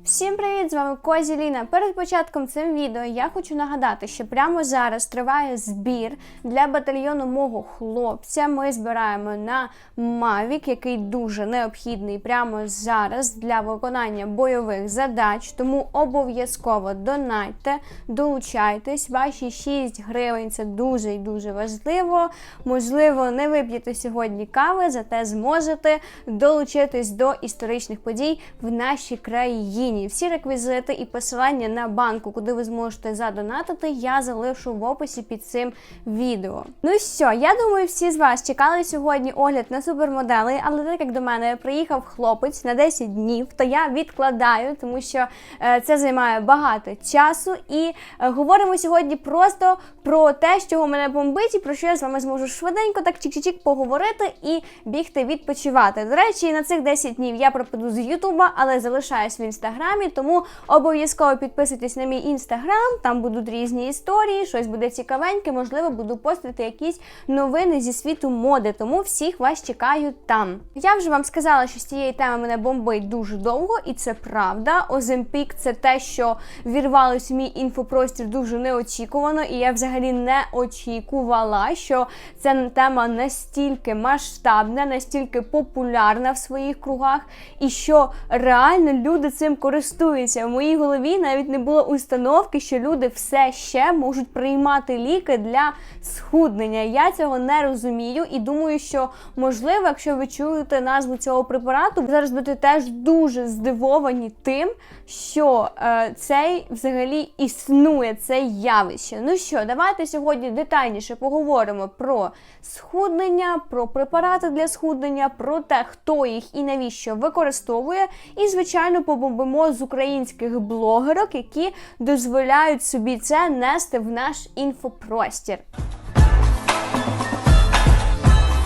Всім привіт! З вами Козі Ліна. Перед початком цим відео я хочу нагадати, що прямо зараз триває збір для батальйону мого хлопця. Ми збираємо на Mavic, який дуже необхідний прямо зараз для виконання бойових задач. Тому обов'язково донайте, долучайтесь. Ваші 6 гривень це дуже і дуже важливо. Можливо, не вип'єте сьогодні кави, зате зможете долучитись до історичних подій в нашій країні. Всі реквізити і посилання на банку, куди ви зможете задонатити, я залишу в описі під цим відео. Ну що, я думаю, всі з вас чекали сьогодні огляд на супермодели, але так як до мене приїхав хлопець на 10 днів, то я відкладаю, тому що е, це займає багато часу. І е, говоримо сьогодні просто про те, чого мене бомбить, і про що я з вами зможу швиденько так чик-чик поговорити і бігти відпочивати. До речі, на цих 10 днів я пропаду з Ютуба, але залишаюсь в інстаграмі, тому обов'язково підписуйтесь на мій інстаграм, там будуть різні історії, щось буде цікавеньке, можливо, буду постити якісь новини зі світу моди, тому всіх вас чекаю там. Я вже вам сказала, що з цієї теми мене бомбить дуже довго, і це правда. Оземпік це те, що вірвалось в мій інфопростір дуже неочікувано, і я взагалі не очікувала, що ця тема настільки масштабна, настільки популярна в своїх кругах, і що реально люди цим користуються. В моїй голові навіть не було установки, що люди все ще можуть приймати ліки для схуднення. Я цього не розумію і думаю, що можливо, якщо ви чуєте назву цього препарату, ви зараз будете теж дуже здивовані тим, що е, цей взагалі існує, це явище. Ну що, давайте сьогодні детальніше поговоримо про схуднення, про препарати для схуднення, про те, хто їх і навіщо використовує. І, звичайно, побомбимо з українських блогерок, які дозволяють собі це нести в наш інфопростір.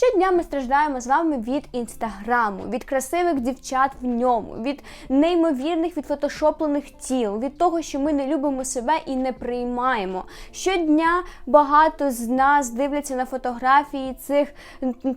Щодня ми страждаємо з вами від інстаграму, від красивих дівчат в ньому, від неймовірних відфотошоплених тіл, від того, що ми не любимо себе і не приймаємо. Щодня багато з нас дивляться на фотографії цих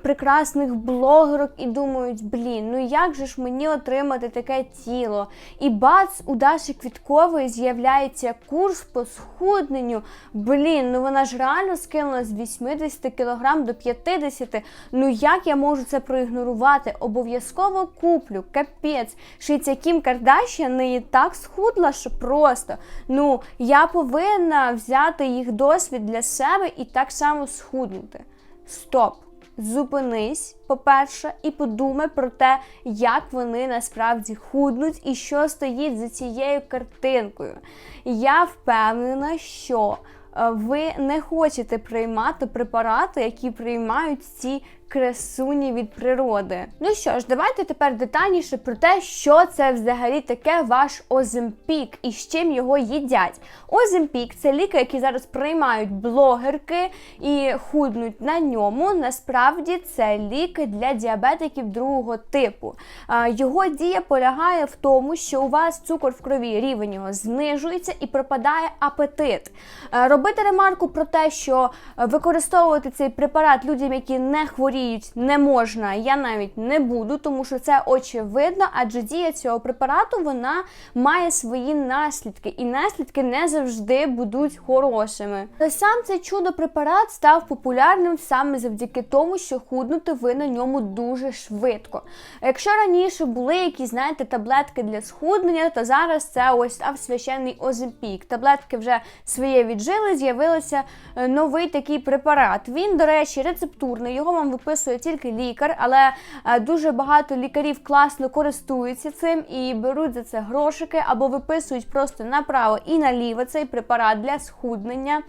прекрасних блогерок і думають, блін, ну як же ж мені отримати таке тіло? І бац, у Даші Квіткової з'являється курс по схудненню. Блін, ну вона ж реально скинула з 80 кг до 50 Ну як я можу це проігнорувати? Обов'язково куплю, капець. Шиця Кім Кардашян неї так схудла, що просто. Ну, я повинна взяти їх досвід для себе і так само схуднути. Стоп! Зупинись, по-перше, і подумай про те, як вони насправді худнуть і що стоїть за цією картинкою. Я впевнена, що ви не хочете приймати препарати, які приймають ці красуні від природи. Ну що ж, давайте тепер детальніше про те, що це взагалі таке ваш Оземпік і з чим його їдять. Оземпік це ліки, які зараз приймають блогерки і худнуть на ньому. Насправді це ліки для діабетиків другого типу. Його дія полягає в тому, що у вас цукор в крові рівень його знижується і пропадає апетит. Робити ремарку про те, що використовувати цей препарат людям, які не хворіють, не можна, я навіть не буду, тому що це очевидно, адже дія цього препарату вона має свої наслідки, і наслідки не завжди будуть хорошими. Та сам цей чудо-препарат став популярним саме завдяки тому, що худнути ви на ньому дуже швидко. Якщо раніше були якісь, знаєте, таблетки для схуднення, то зараз це ось став священний оземпік. Таблетки вже своє віджили, з'явився е, новий такий препарат. Він, до речі, рецептурний, його вам виписує тільки лікар, але е, дуже багато лікарів класно користуються цим і беруть за це грошики або виписують просто направо і наліво цей препарат для схуднення.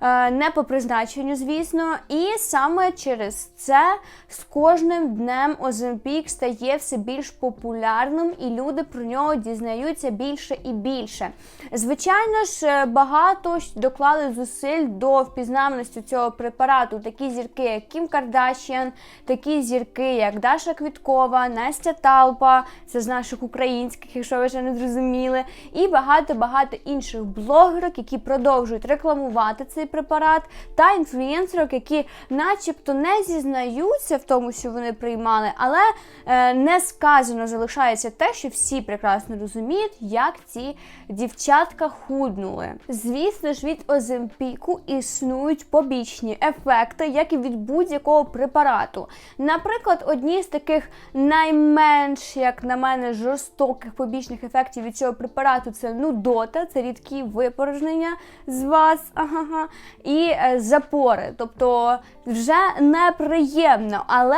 Е, Не по призначенню, звісно, і саме через це з кожним днем Оземпік стає все більш популярним, і люди про нього дізнаються більше і більше. Звичайно ж, е, багато доклали зусиль до впізнаваності цього препарату. Такі зірки, як Кім Кардашіан, такі зірки, як Даша Квіткова, Настя Талпа, це з наших українських, якщо ви ще не зрозуміли, і багато-багато інших блогерок, які продовжують рекламувати цей цей препарат, та інфлюєнсерок, які, начебто, не зізнаються в тому, що вони приймали, але е, не сказано залишається те, що всі прекрасно розуміють, як ці дівчатка худнули. Звісно ж, від оземпіку існують побічні ефекти, як і від будь-якого препарату. Наприклад, одні з таких найменш, як на мене, жорстоких побічних ефектів від цього препарату це нудота, це рідкі випорожнення з вас, ага, і е, запори. Тобто вже неприємно, але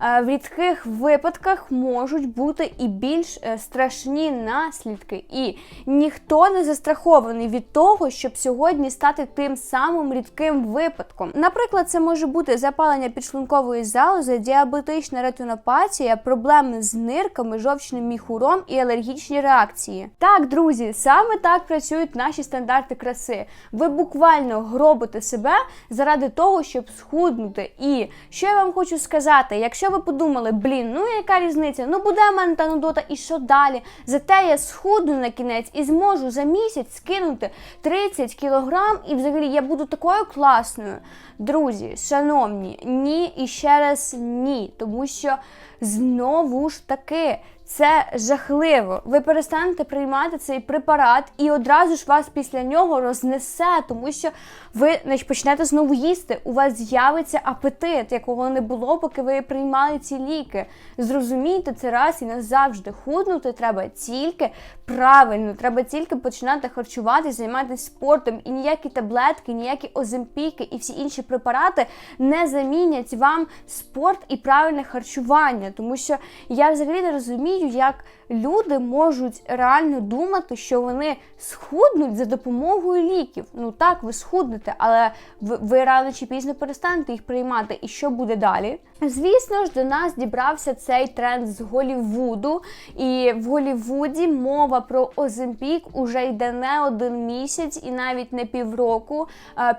е, в рідких випадках можуть бути і більш е, страшні наслідки. І ніхто не застрахований від того, щоб сьогодні стати тим самим рідким випадком. Наприклад, це може бути запалення підшлункової залози, діабетична ретинопатія, проблеми з нирками, жовчним міхуром і алергічні реакції. Так, друзі, саме так працюють наші стандарти краси. Ви буквально гробите себе заради того, щоб схуднути. І що я вам хочу сказати, якщо ви подумали, блін, ну яка різниця? Ну буде в мене та нудота, і що далі? Зате я схудну на кінець і зможу за місяць скинути 30 кілограм, і взагалі я буду такою класною. Друзі, шановні, ні і ще раз ні, тому що знову ж таки. Це жахливо. Ви перестанете приймати цей препарат, і одразу ж вас після нього рознесе, тому що ви почнете знову їсти. У вас з'явиться апетит, якого не було, поки ви приймали ці ліки. Зрозумійте це раз і назавжди. Худнути треба тільки правильно, треба тільки починати харчуватися, займатися спортом, і ніякі таблетки, ніякі оземпіки і всі інші препарати не замінять вам спорт і правильне харчування, тому що я взагалі не розумію як люди можуть реально думати, що вони схуднуть за допомогою ліків. Ну так, ви схуднете, але ви, ви рано чи пізно перестанете їх приймати. І що буде далі? Звісно ж, до нас дібрався цей тренд з Голівуду, і в Голівуді мова про Оземпік уже йде не один місяць і навіть не півроку.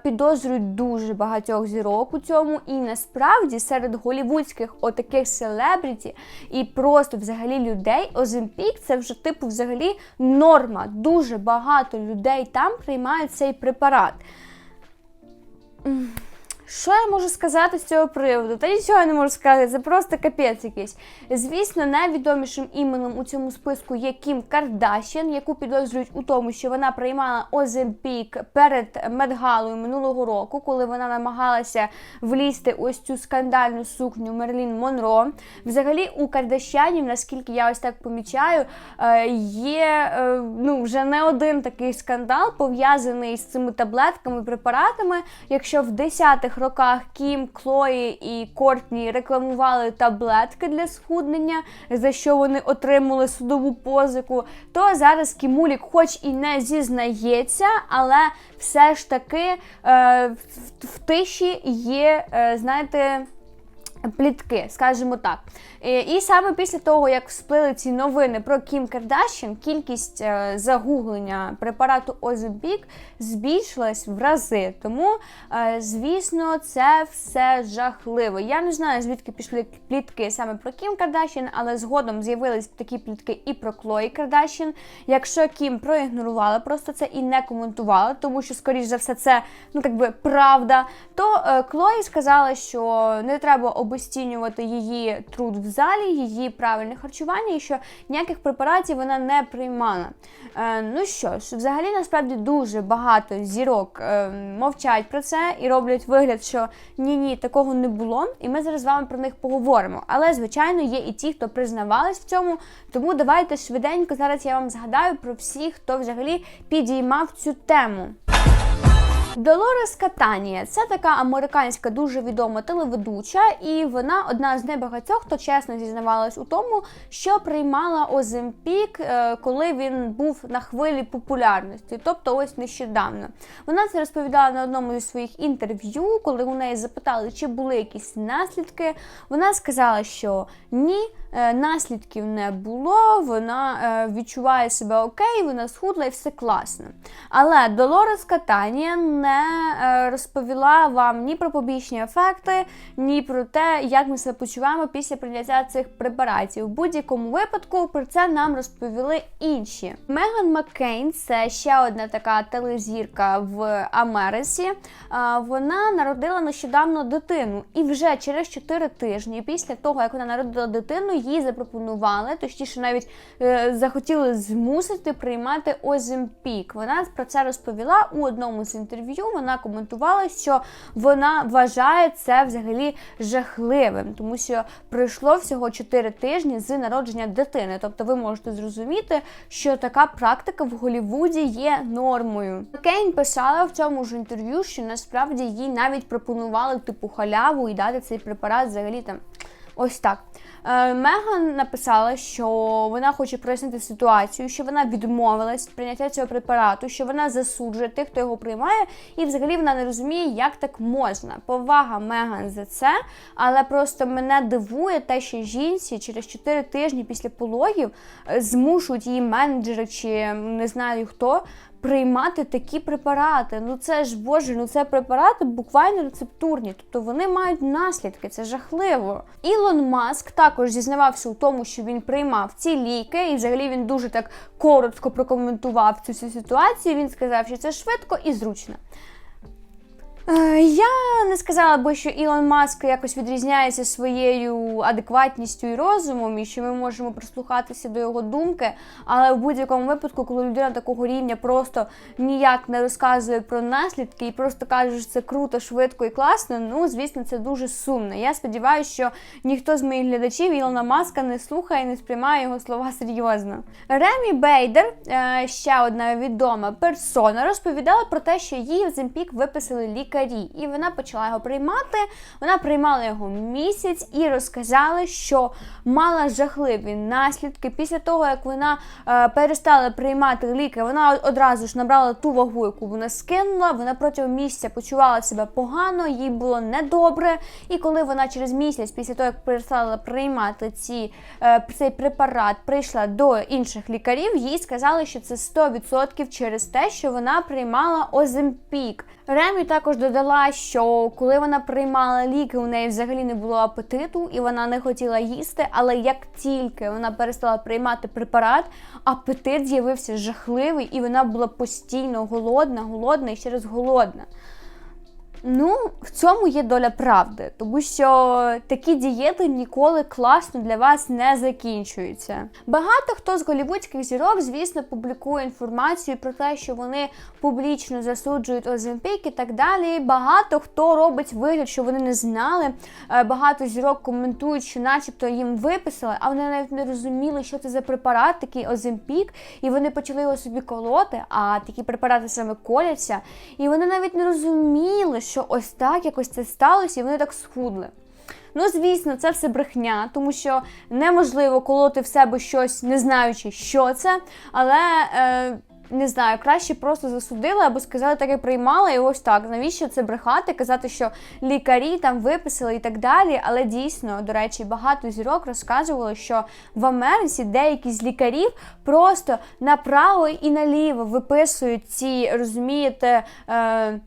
Підозрюють дуже багатьох зірок у цьому. І насправді серед голівудських отаких селебріті і просто взагалі людей Оземпік це вже типу взагалі норма. Дуже багато людей там приймають цей препарат. Що я можу сказати з цього приводу? Та нічого я не можу сказати, це просто капець якийсь. Звісно, найвідомішим іменем у цьому списку є Кім Кардашян, яку підозрюють у тому, що вона приймала Оземпік перед медгалою минулого року, коли вона намагалася влізти ось цю скандальну сукню Мерлін Монро. Взагалі, у Кардашянів, наскільки я ось так помічаю, е, є е, ну, вже не один такий скандал пов'язаний з цими таблетками, препаратами. Якщо в 10-х роках Кім, Клої і Кортні рекламували таблетки для схуднення, за що вони отримали судову позику, то зараз Кімулік, хоч і не зізнається, але все ж таки е, в, в тиші є, е, знаєте. Плітки, скажімо так. І саме після того, як всплили ці новини про Кім Кардашін, кількість е, загуглення препарату Оземпік збільшилась в рази. Тому, е, звісно, це все жахливо. Я не знаю, звідки пішли плітки саме про Кім Кардашін, але згодом з'явились такі плітки і про Клої Кардашін. Якщо Кім проігнорувала просто це і не коментувала, тому що, скоріш за все, це ну так би правда, то е, Клої сказала, що не треба обесцінювати її труд в залі, її правильне харчування і що ніяких препаратів вона не приймала. Е, ну що ж, взагалі насправді дуже багато зірок е, мовчать про це і роблять вигляд, що ні-ні, такого не було. І ми зараз з вами про них поговоримо. Але, звичайно, є і ті, хто признавались в цьому. Тому давайте швиденько зараз я вам згадаю про всіх, хто взагалі підіймав цю тему. Долорес Катанія це така американська дуже відома телеведуча, і вона одна з небагатьох, хто чесно зізнавалась у тому, що приймала Оземпік, е, коли він був на хвилі популярності, тобто ось нещодавно. Вона це розповідала на одному зі своїх інтерв'ю, коли у неї запитали, чи були якісь наслідки. Вона сказала, що ні. Е, наслідків не було, вона е, відчуває себе окей, вона схудла і все класно. Але Долорес Катанія не е, розповіла вам ні про побічні ефекти, ні про те, як ми себе почуваємо після прийняття цих препаратів. В будь-якому випадку про це нам розповіли інші. Меган Маккейн це ще одна така телезірка в Америці. Е, Вона народила нещодавно дитину, і вже через 4 тижні після того, як вона народила дитину, їй запропонували, точніше, навіть е, захотіли змусити приймати Оземпік. Вона про це розповіла у одному з інтерв'ю. Вона коментувала, що вона вважає це взагалі жахливим, тому що пройшло всього 4 тижні з народження дитини. Тобто, ви можете зрозуміти, що така практика в Голлівуді є нормою. Кейн писала в цьому ж інтерв'ю, що насправді їй навіть пропонували типу халяву і дати цей препарат взагалі там. Ось так. Е, Меган написала, що вона хоче прояснити ситуацію, що вона відмовилась від прийняття цього препарату, що вона засуджує тих, хто його приймає, і взагалі вона не розуміє, як так можна. Повага Меган за це, але просто мене дивує те, що жінці через 4 тижні після пологів е, змушують її менеджери чи не знаю хто приймати такі препарати. Ну це ж боже, ну це препарати буквально рецептурні, тобто вони мають наслідки, це жахливо. Ілон Маск також зізнавався у тому, що він приймав ці ліки, і взагалі він дуже так коротко прокоментував цю всю ситуацію. Він сказав, що це швидко і зручно. Е, Я не сказала би, що Ілон Маск якось відрізняється своєю адекватністю і розумом, і що ми можемо прислухатися до його думки. Але в будь-якому випадку, коли людина такого рівня просто ніяк не розказує про наслідки і просто каже, що це круто, швидко і класно, ну звісно, це дуже сумно. Я сподіваюся, що ніхто з моїх глядачів Ілона Маска не слухає і не сприймає його слова серйозно. Ремі Бейдер, е, ще одна відома персона, розповідала про те, що їй в Земпік виписали лікарі, і вона почала його приймати. Вона приймала його місяць і розказала, що мала жахливі наслідки. Після того, як вона е, перестала приймати ліки, вона одразу ж набрала ту вагу, яку вона скинула. Вона протягом місяця почувала себе погано, їй було недобре. І коли вона через місяць, після того, як перестала приймати ці, е, цей препарат, прийшла до інших лікарів, їй сказали, що це 100% через те, що вона приймала Оземпік. Ремі також додала, що коли вона приймала ліки, у неї взагалі не було апетиту і вона не хотіла їсти. Але як тільки вона перестала приймати препарат, апетит з'явився жахливий, і вона була постійно голодна, голодна і ще раз голодна. Ну, в цьому є доля правди, тому що такі дієти ніколи класно для вас не закінчуються. Багато хто з голівудських зірок, звісно, публікує інформацію про те, що вони публічно засуджують Оземпік і так далі. Багато хто робить вигляд, що вони не знали. Е, Багато зірок коментують, що, начебто, їм виписали, а вони навіть не розуміли, що це за препарат, такий Оземпік, і вони почали його собі колоти. А такі препарати саме коляться, і вони навіть не розуміли що ось так якось це сталося, і вони так схудли. Ну, звісно, це все брехня, тому що неможливо колоти в себе щось, не знаючи, що це, але. Е, не знаю, краще просто засудили або сказали, так як приймала, і ось так. Навіщо це брехати, казати, що лікарі там виписали і так далі. Але дійсно, до речі, багато зірок розказували, що в Америці деякі з лікарів просто направо і наліво виписують ці, розумієте, е,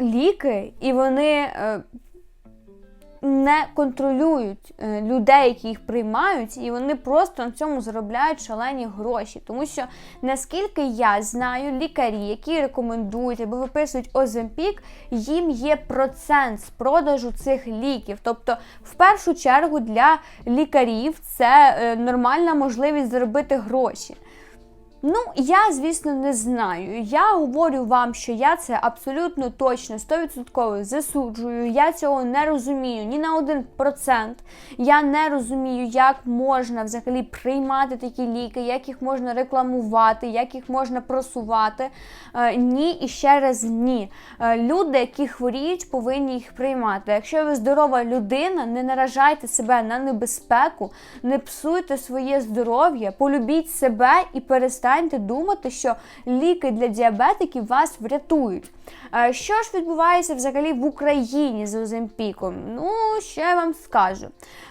ліки, і вони е, не контролюють е, людей, які їх приймають, і вони просто на цьому заробляють шалені гроші. Тому що, наскільки я знаю, лікарі, які рекомендують або виписують Оземпік, їм є процент з продажу цих ліків. Тобто, в першу чергу для лікарів це е, нормальна можливість заробити гроші. Ну, я, звісно, не знаю. Я говорю вам, що я це абсолютно точно 100% засуджую. Я цього не розумію ні на один процент. Я не розумію, як можна взагалі приймати такі ліки, як їх можна рекламувати, як їх можна просувати. Е, ні і ще раз ні. Е, люди, які хворіють, повинні їх приймати. Якщо ви здорова людина, не наражайте себе на небезпеку, не псуйте своє здоров'я, полюбіть себе і перестаньте перестаньте думати, що ліки для діабетиків вас врятують. Е, що ж відбувається взагалі в Україні з Оземпіком? Ну, ще я вам скажу.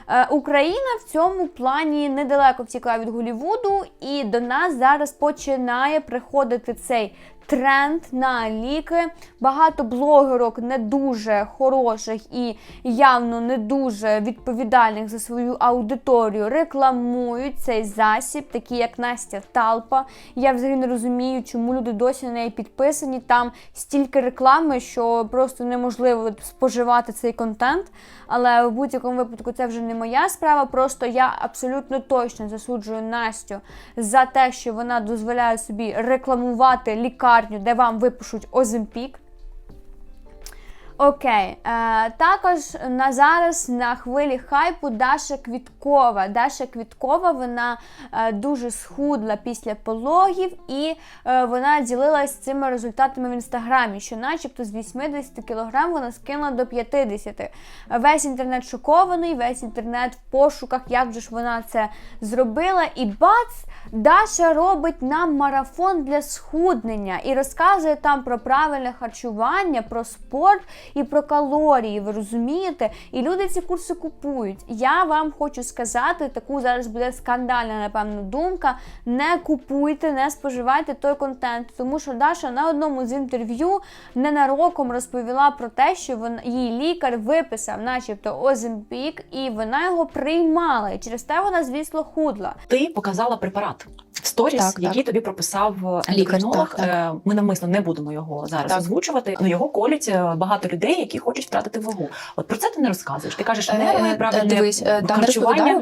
Е, Україна в цьому плані недалеко втікла від Голівуду, і до нас зараз починає приходити цей тренд на ліки. Багато блогерок не дуже хороших і явно не дуже відповідальних за свою аудиторію рекламують цей засіб, такі як Настя Талпа. Я взагалі не розумію, чому люди досі на неї підписані. Там стільки реклами, що просто неможливо споживати цей контент. Але в будь-якому випадку це вже не моя справа. Просто я абсолютно точно засуджую Настю за те, що вона дозволяє собі рекламувати лікарню, де вам випишуть Оземпік. Окей, е, також на зараз на хвилі хайпу Даша Квіткова. Daша Квіткова вона е, дуже схудла після пологів, і е, вона ділилась цими результатами в інстаграмі, що, начебто, з 80 кг вона скинула до 50. Весь інтернет шокований, весь інтернет в пошуках, як же ж вона це зробила. І бац, Даша робить нам марафон для схуднення і розказує там про правильне харчування, про спорт і про калорії. Ви розумієте? І люди ці курси купують. Я вам хочу сказати, таку зараз буде скандальна, напевно, думка. Не купуйте, не споживайте той контент, тому що Даша на одному з інтерв'ю ненароком розповіла про те, що вона її лікар виписав, начебто, Оземпік, і вона його приймала. І через те вона, звісно, худла. Ти показала препарат сторіс, Так, так. який тобі прописав Лікар, ендокринолог. так, так. Е, Ми навмисно не будемо його зараз Так. озвучувати. Ну його колять е, багато людей, які хочуть втратити вагу. От про це ти не розказуєш. Ти кажеш, не е, правильне дивись, е, харчування,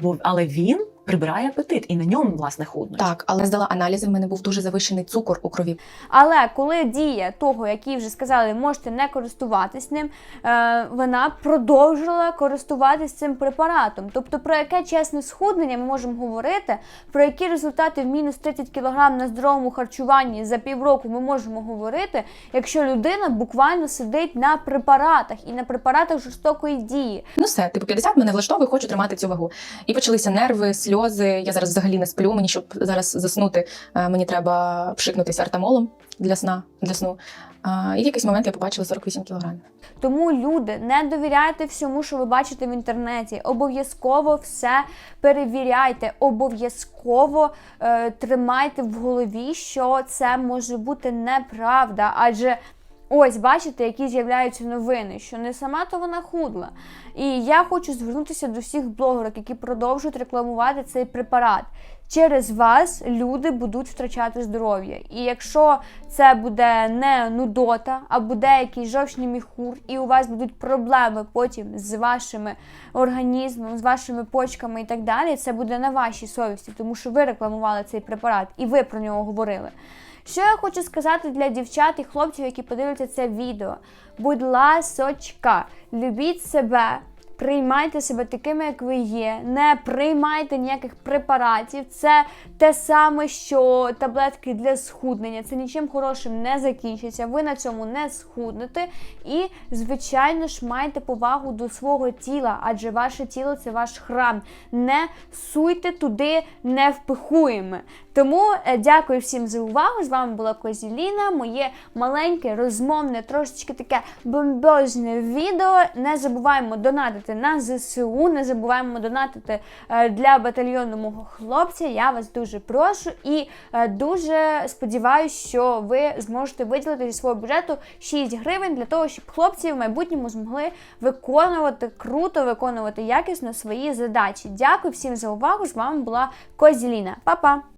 бо- але він прибирає апетит і на ньому власне худнуть. так, але здала аналізи. В мене був дуже завищений цукор у крові. Але коли дія того, який вже сказали, можете не користуватись ним, е, вона продовжила користуватись цим препаратом. Тобто, про яке чесне схуднення ми можемо говорити, про які результати в мінус 30 кг на здоровому харчуванні за півроку ми можемо говорити, якщо людина буквально сидить на препаратах і на препаратах жорстокої дії. Ну все, типу 50 мене влаштовує, хочу тримати цю вагу. І почалися нерви, сльози. Я зараз взагалі не сплю. Мені щоб зараз заснути, е, мені треба пшикнутися артамолом для сна для сну. І в якийсь момент я побачила 48 кілограмів. Тому люди, не довіряйте всьому, що ви бачите в інтернеті. Обов'язково все перевіряйте, обов'язково е, тримайте в голові, що це може бути неправда. Адже ось бачите, які з'являються новини, що не сама то вона худла. І я хочу звернутися до всіх блогерок, які продовжують рекламувати цей препарат. Через вас люди будуть втрачати здоров'я. І якщо це буде не нудота, а буде якийсь жовчний міхур, і у вас будуть проблеми потім з вашими організмом, з вашими почками і так далі, це буде на вашій совісті, тому що ви рекламували цей препарат і ви про нього говорили. Що я хочу сказати для дівчат і хлопців, які подивляться це відео? Будь ласочка, любіть себе. Приймайте себе такими, як ви є, не приймайте ніяких препаратів. Це те саме, що таблетки для схуднення. Це нічим хорошим не закінчиться. Ви на цьому не схуднете. І, звичайно ж, майте повагу до свого тіла, адже ваше тіло це ваш храм. Не суйте туди невпихуємо. Тому е, дякую всім за увагу. З вами була Козіліна, моє маленьке, розмовне, трошечки таке бомбезне відео. Не забуваємо донатити на ЗСУ, не забуваємо донатити е, для батальйону мого хлопця. Я вас дуже прошу і е, дуже сподіваюся, що ви зможете виділити зі свого бюджету 6 гривень для того, щоб хлопці в майбутньому змогли виконувати круто, виконувати якісно свої задачі. Дякую всім за увагу. З вами була Козіліна. Па-па!